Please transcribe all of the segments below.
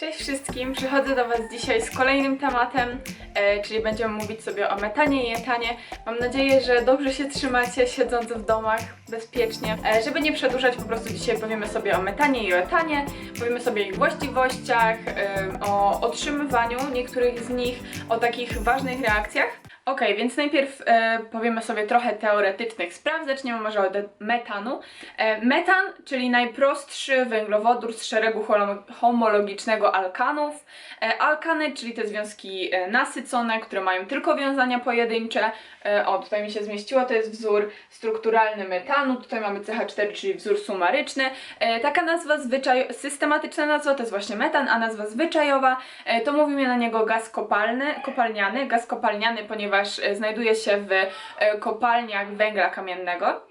Cześć wszystkim, przychodzę do Was dzisiaj z kolejnym tematem, e, czyli będziemy mówić sobie o metanie i etanie. Mam nadzieję, że dobrze się trzymacie, siedząc w domach bezpiecznie. E, żeby nie przedłużać, po prostu dzisiaj powiemy sobie o metanie i o etanie, powiemy sobie o ich właściwościach, e, o otrzymywaniu niektórych z nich, o takich ważnych reakcjach. Ok, więc najpierw e, powiemy sobie trochę teoretycznych spraw. Zaczniemy może od metanu. E, metan, czyli najprostszy węglowodór z szeregu homologicznego alkanów. E, alkany, czyli te związki e, nasycone, które mają tylko wiązania pojedyncze. E, o, tutaj mi się zmieściło, to jest wzór strukturalny metanu. Tutaj mamy CH4, czyli wzór sumaryczny. E, taka nazwa zwyczaj, systematyczna nazwa to jest właśnie metan, a nazwa zwyczajowa e, to mówimy na niego gaz kopalny, kopalniany. Gaz kopalniany, ponieważ e, znajduje się w e, kopalniach węgla kamiennego.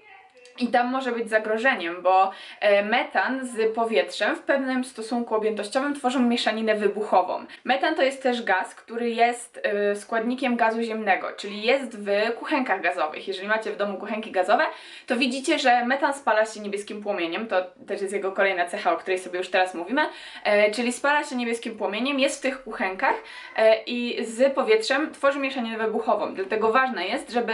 I tam może być zagrożeniem, bo e, metan z powietrzem w pewnym stosunku objętościowym tworzą mieszaninę wybuchową. Metan to jest też gaz, który jest e, składnikiem gazu ziemnego, czyli jest w kuchenkach gazowych. Jeżeli macie w domu kuchenki gazowe, to widzicie, że metan spala się niebieskim płomieniem. To też jest jego kolejna cecha, o której sobie już teraz mówimy. E, czyli spala się niebieskim płomieniem, jest w tych kuchenkach i z powietrzem tworzy mieszaninę wybuchową. Dlatego ważne jest, żeby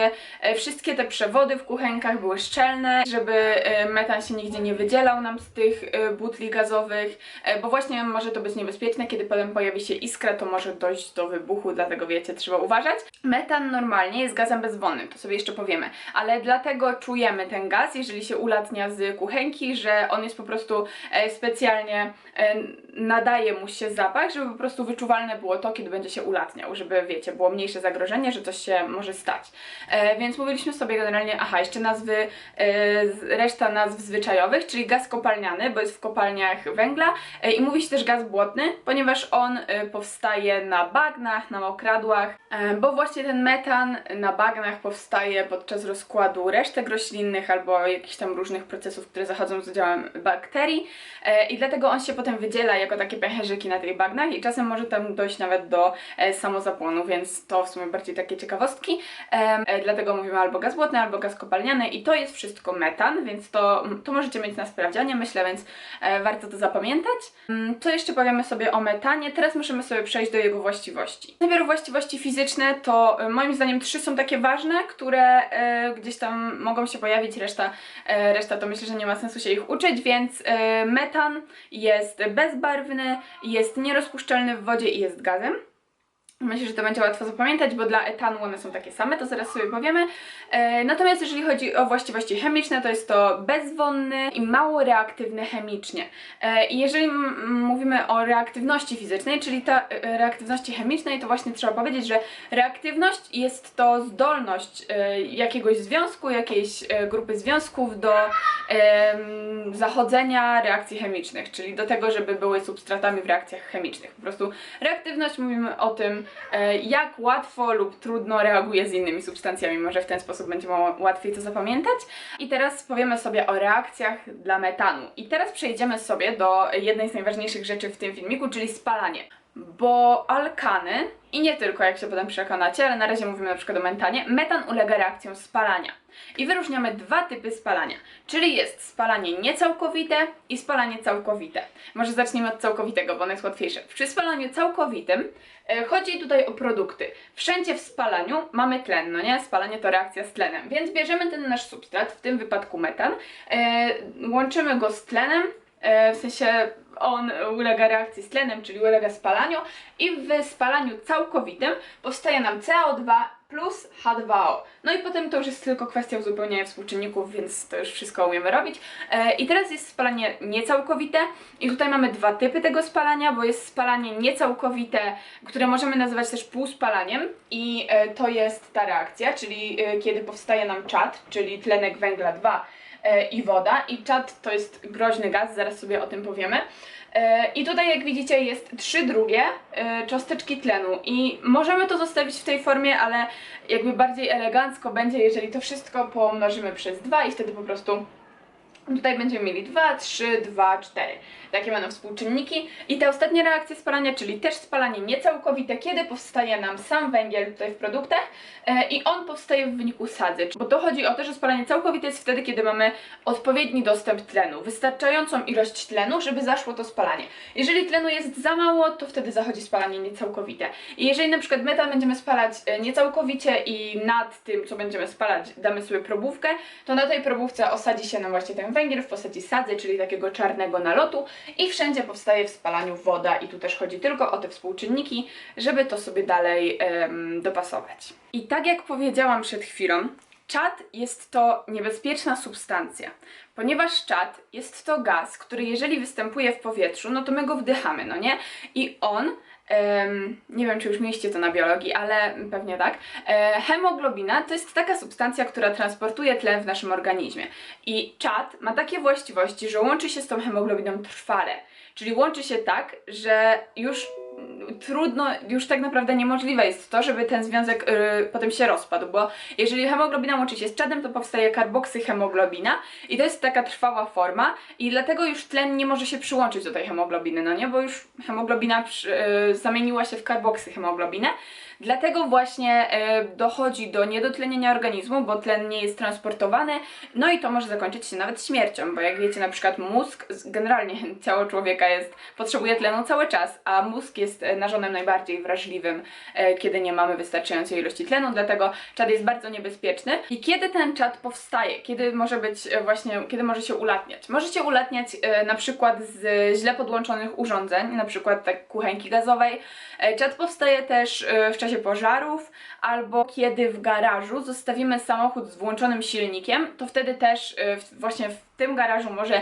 wszystkie te przewody w kuchenkach były szczelne, żeby e, metan się nigdzie nie wydzielał nam z tych e, butli gazowych, e, bo właśnie może to być niebezpieczne, kiedy potem pojawi się iskra, to może dojść do wybuchu, dlatego wiecie, trzeba uważać. Metan normalnie jest gazem bezwonnym, to sobie jeszcze powiemy, ale dlatego czujemy ten gaz, jeżeli się ulatnia z kuchenki, że on jest po prostu specjalnie nadaje mu się zapach, żeby po prostu wyczuwalne było to, kiedy będzie się ulatniał, żeby wiecie, było mniejsze zagrożenie, że coś się może stać. Więc mówiliśmy sobie generalnie, aha, jeszcze nazwy, reszta nazw zwyczajowych, czyli gaz kopalniany, bo jest w kopalniach węgla e, i mówi się też gaz błotny, ponieważ on e, powstaje na bagnach, na mokradłach, e, bo właśnie ten metan na bagnach powstaje podczas rozkładu resztek roślinnych albo jakichś tam różnych procesów, które zachodzą z udziałem bakterii i dlatego on się potem wydziela jako takie pęcherzyki na tych bagnach i czasem może tam dojść nawet do samozapłonu, więc to w sumie bardziej takie ciekawostki. Dlatego mówimy albo gaz błotny, albo gaz kopalniany i to jest wszystko metan, więc to, to możecie mieć na sprawdzianie, myślę, więc e, warto to zapamiętać. Mm, Co jeszcze powiemy sobie o metanie? Teraz możemy sobie przejść do jego właściwości. Najpierw właściwości fizyczne to e, moim zdaniem trzy są takie ważne, które e, gdzieś tam mogą się pojawić, reszta, reszta to myślę, że nie ma sensu się ich uczyć, więc metan jest bezbarwny, jest nierozpuszczalny w wodzie i jest gazem. Myślę, że to będzie łatwo zapamiętać, bo dla etanu one są takie same, to zaraz sobie powiemy. E, natomiast jeżeli chodzi o właściwości chemiczne, to jest to bezwonny i mało reaktywny chemicznie. E, I jeżeli mówimy o reaktywności fizycznej, czyli ta e, reaktywności chemicznej, to właśnie trzeba powiedzieć, że reaktywność jest to zdolność e, jakiegoś związku, jakiejś e, grupy związków do em, zachodzenia reakcji chemicznych, czyli do tego, żeby były substratami w reakcjach chemicznych. Po prostu reaktywność mówimy o tym, e, jak łatwo lub trudno reaguje z innymi substancjami. Może w ten sposób będzie łatwiej to zapamiętać. I teraz powiemy sobie o reakcjach dla metanu. I teraz przejdziemy sobie do jednej z najważniejszych rzeczy w tym filmiku, czyli spalanie. Bo alkany, i nie tylko, jak się potem przekonacie, ale na razie mówimy na przykład o metanie, metan ulega reakcjom spalania. I wyróżniamy dwa typy spalania, czyli jest spalanie niecałkowite i spalanie całkowite. Może zacznijmy od całkowitego, bo ono jest łatwiejsze. Przy spalaniu całkowitym e, chodzi tutaj o produkty. Wszędzie w spalaniu mamy tlen, no nie? Spalanie to reakcja z tlenem, więc bierzemy ten nasz substrat, w tym wypadku metan, e, łączymy go z tlenem, w sensie on ulega reakcji z tlenem, czyli ulega spalaniu i w spalaniu całkowitym powstaje nam CO2 plus H2O. No i potem to już jest tylko kwestia uzupełniania współczynników, więc to już wszystko umiemy robić. E, I teraz jest spalanie niecałkowite i tutaj mamy dwa typy tego spalania, bo jest spalanie niecałkowite, które możemy nazywać też półspalaniem i e, to jest ta reakcja, czyli e, kiedy powstaje nam czad, czyli tlenek węgla 2 e, i woda i czad to jest groźny gaz, zaraz sobie o tym powiemy. E, I tutaj jak widzicie jest trzy drugie e, cząsteczki tlenu i możemy to zostawić w tej formie, ale jakby bardziej elegancko będzie, jeżeli to wszystko pomnożymy przez dwa i wtedy po prostu Tutaj będziemy mieli 2, 3, 2, 4. Takie będą współczynniki. I te ostatnie reakcje spalania, czyli też spalanie niecałkowite, kiedy powstaje nam sam węgiel tutaj w produktach e, i on powstaje w wyniku sadzy. Bo to chodzi o to, że spalanie całkowite jest wtedy, kiedy mamy odpowiedni dostęp tlenu, wystarczającą ilość tlenu, żeby zaszło to spalanie. Jeżeli tlenu jest za mało, to wtedy zachodzi spalanie niecałkowite. I jeżeli na przykład metan będziemy spalać e, niecałkowicie i nad tym, co będziemy spalać, damy sobie probówkę, to na tej probówce osadzi się nam właśnie ten węgiel w postaci sadzy, czyli takiego czarnego nalotu i wszędzie powstaje w spalaniu woda i tu też chodzi tylko o te współczynniki, żeby to sobie dalej dopasować. I tak jak powiedziałam przed chwilą, czad jest to niebezpieczna substancja, ponieważ czad jest to gaz, który jeżeli występuje w powietrzu, no to my go wdychamy, no nie? I on nie wiem, czy już mieliście to na biologii, ale pewnie tak. E, hemoglobina to jest taka substancja, która transportuje tlen w naszym organizmie. I czad ma takie właściwości, że łączy się z tą hemoglobiną trwale. Czyli łączy się tak, że już trudno, już tak naprawdę niemożliwe jest to, żeby ten związek y, potem się rozpadł, bo jeżeli hemoglobina łączy się z czadem, to powstaje karboksyhemoglobina i to jest taka trwała forma i dlatego już tlen nie może się przyłączyć do tej hemoglobiny, no nie, bo już hemoglobina przy, y, zamieniła się w karboksyhemoglobinę. Dlatego właśnie e, dochodzi do niedotlenienia organizmu, bo tlen nie jest transportowany, no i to może zakończyć się nawet śmiercią, bo jak wiecie, na przykład mózg, generalnie ciało człowieka jest, potrzebuje tlenu cały czas, a mózg jest e, narządem najbardziej wrażliwym, e, kiedy nie mamy wystarczającej ilości tlenu, dlatego czad jest bardzo niebezpieczny. I kiedy ten czad powstaje? Kiedy może być e, właśnie, kiedy może się ulatniać? Może się ulatniać na przykład z źle podłączonych urządzeń, na przykład tak kuchenki gazowej. Czad powstaje też w czasie pożarów, albo kiedy w garażu zostawimy samochód z włączonym silnikiem, to wtedy też właśnie w tym garażu może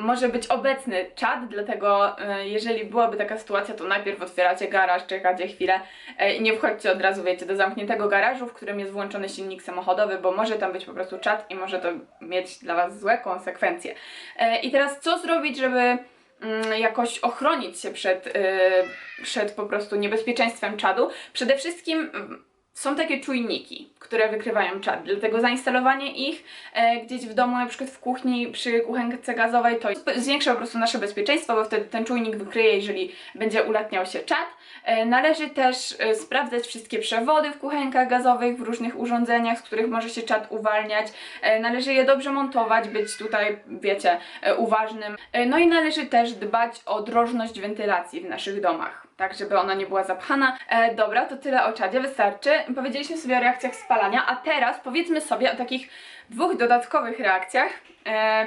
może być obecny czad, dlatego e, jeżeli byłaby taka sytuacja, to najpierw otwieracie garaż, czekacie chwilę e, i nie wchodźcie od razu, wiecie, do zamkniętego garażu, w którym jest włączony silnik samochodowy, bo może tam być po prostu czad i może to mieć dla Was złe konsekwencje. E, I teraz co zrobić, żeby mm, jakoś ochronić się przed, przed po prostu niebezpieczeństwem czadu. Przede wszystkim mm, są takie czujniki, które wykrywają czad, dlatego zainstalowanie ich e, gdzieś w domu, na przykład w kuchni przy kuchence gazowej, to zwiększa po prostu nasze bezpieczeństwo, bo wtedy ten czujnik wykryje, jeżeli będzie ulatniał się czad. E, należy też e, sprawdzać wszystkie przewody w kuchenkach gazowych, w różnych urządzeniach, z których może się czad uwalniać. E, należy je dobrze montować, być tutaj, wiecie, e, uważnym. E, No i należy też dbać o drożność wentylacji w naszych domach, tak żeby ona nie była zapchana. E, dobra, to tyle o czadzie, wystarczy. Powiedzieliśmy sobie o reakcjach spalania, a teraz powiedzmy sobie o takich dwóch dodatkowych reakcjach. E,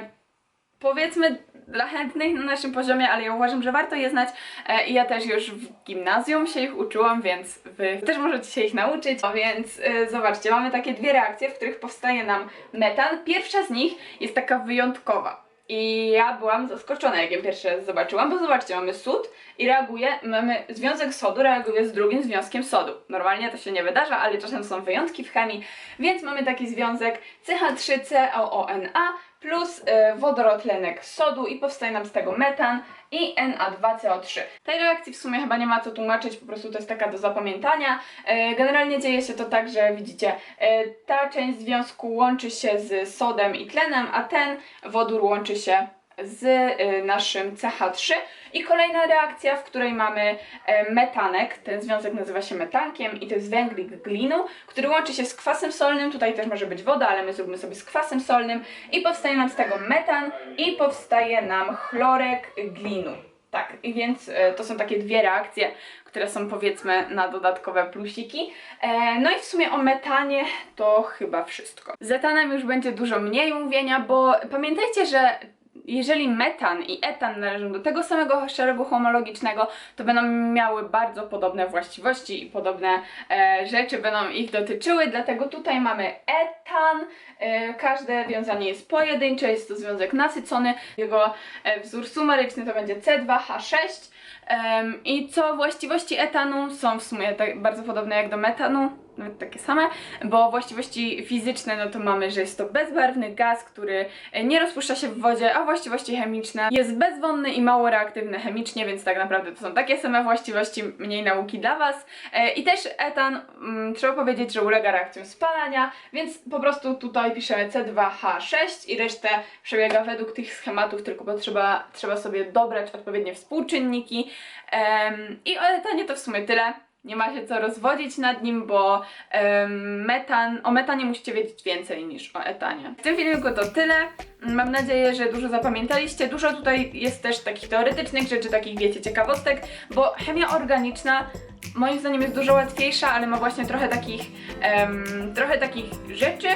powiedzmy dla chętnych na naszym poziomie, ale ja uważam, że warto je znać e, i ja też już w gimnazjum się ich uczyłam, więc wy też możecie się ich nauczyć. A więc e, zobaczcie, mamy takie dwie reakcje, w których powstaje nam metan. Pierwsza z nich jest taka wyjątkowa. I ja byłam zaskoczona, jak ją pierwszy raz zobaczyłam, bo zobaczcie, mamy sód i reaguje, mamy związek sodu reaguje z drugim związkiem sodu. Normalnie to się nie wydarza, ale czasem są wyjątki w chemii, więc mamy taki związek CH3COONA plus y, wodorotlenek sodu i powstaje nam z tego metan i Na2CO3. Tej reakcji w sumie chyba nie ma co tłumaczyć, po prostu to jest taka do zapamiętania. E, Generalnie dzieje się to tak, że widzicie, e, ta część związku łączy się z sodem i tlenem, a ten wodór łączy się z y, naszym CH3 i kolejna reakcja, w której mamy e, metanek, ten związek nazywa się metankiem i to jest węglik glinu, który łączy się z kwasem solnym, tutaj też może być woda, ale my zróbmy sobie z kwasem solnym i powstaje nam z tego metan i powstaje nam chlorek glinu. Tak, więc e, to są takie dwie reakcje, które są powiedzmy na dodatkowe plusiki. E, no i w sumie o metanie to chyba wszystko. Z etanem już będzie dużo mniej mówienia, bo pamiętajcie, że jeżeli metan i etan należą do tego samego szeregu homologicznego, to będą miały bardzo podobne właściwości i podobne e, rzeczy będą ich dotyczyły, dlatego tutaj mamy etan, e, każde wiązanie jest pojedyncze, jest to związek nasycony, jego e, wzór sumeryczny to będzie C2H6 Em, i co właściwości etanu? Są w sumie tak bardzo podobne jak do metanu, nawet takie same, bo właściwości fizyczne, no to mamy, że jest to bezbarwny gaz, który e, nie rozpuszcza się w wodzie, a właściwości chemiczne jest bezwonny i mało reaktywny chemicznie, więc tak naprawdę to są takie same właściwości, mniej nauki dla Was. E, I też etan, mm, trzeba powiedzieć, że ulega reakcjom spalania, więc po prostu tutaj piszę C2H6 i resztę przebiega według tych schematów, tylko potrzeba, trzeba sobie dobrać odpowiednie współczynniki. Em, I o etanie to w sumie tyle. Nie ma się co rozwodzić nad nim, bo em, metan, o metanie musicie wiedzieć więcej niż o etanie. W tym filmiku to tyle. Mam nadzieję, że dużo zapamiętaliście. Dużo tutaj jest też takich teoretycznych rzeczy, takich wiecie, ciekawostek, bo chemia organiczna moim zdaniem jest dużo łatwiejsza, ale ma właśnie trochę takich, em, trochę takich rzeczy,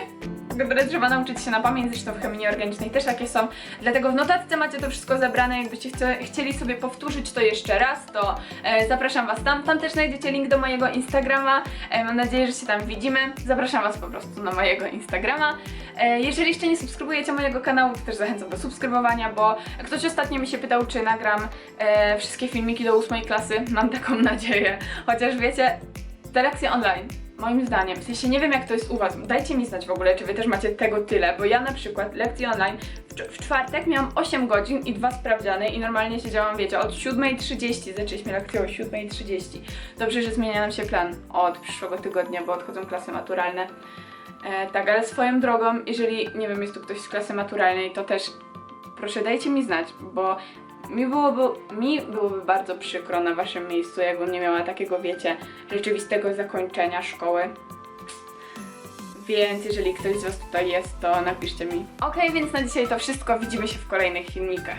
które trzeba nauczyć się na pamięć, zresztą w chemii organicznej też takie są. Dlatego w notatce macie to wszystko zebrane, jakbyście chce, chcieli sobie powtórzyć to jeszcze raz, to e, zapraszam Was tam. Tam też znajdziecie link do mojego Instagrama. E, mam nadzieję, że się tam widzimy. Zapraszam Was po prostu na mojego Instagrama. E, jeżeli jeszcze nie subskrybujecie mojego kanału, to też zachęcam do subskrybowania, bo ktoś ostatnio mi się pytał, czy nagram e, wszystkie filmiki do ósmej klasy. Mam taką nadzieję. Chociaż wiecie, te lekcje online, moim zdaniem, w sensie nie wiem jak to jest u Was, dajcie mi znać w ogóle, czy Wy też macie tego tyle, bo ja na przykład lekcje online w, w czwartek miałam 8 godzin i dwa sprawdziany i normalnie siedziałam, wiecie, od 7.30, zaczęliśmy lekcję o 7.30. Dobrze, że zmienia nam się plan od przyszłego tygodnia, bo odchodzą klasy maturalne. E, tak, ale swoją drogą, jeżeli, nie wiem, jest tu ktoś z klasy maturalnej, to też proszę dajcie mi znać, bo mi byłoby, mi byłoby bardzo przykro na waszym miejscu, jakbym nie miała takiego, wiecie, rzeczywistego zakończenia szkoły. Więc jeżeli ktoś z was tutaj jest, to napiszcie mi. Okej, więc na dzisiaj to wszystko. Widzimy się w kolejnych filmikach.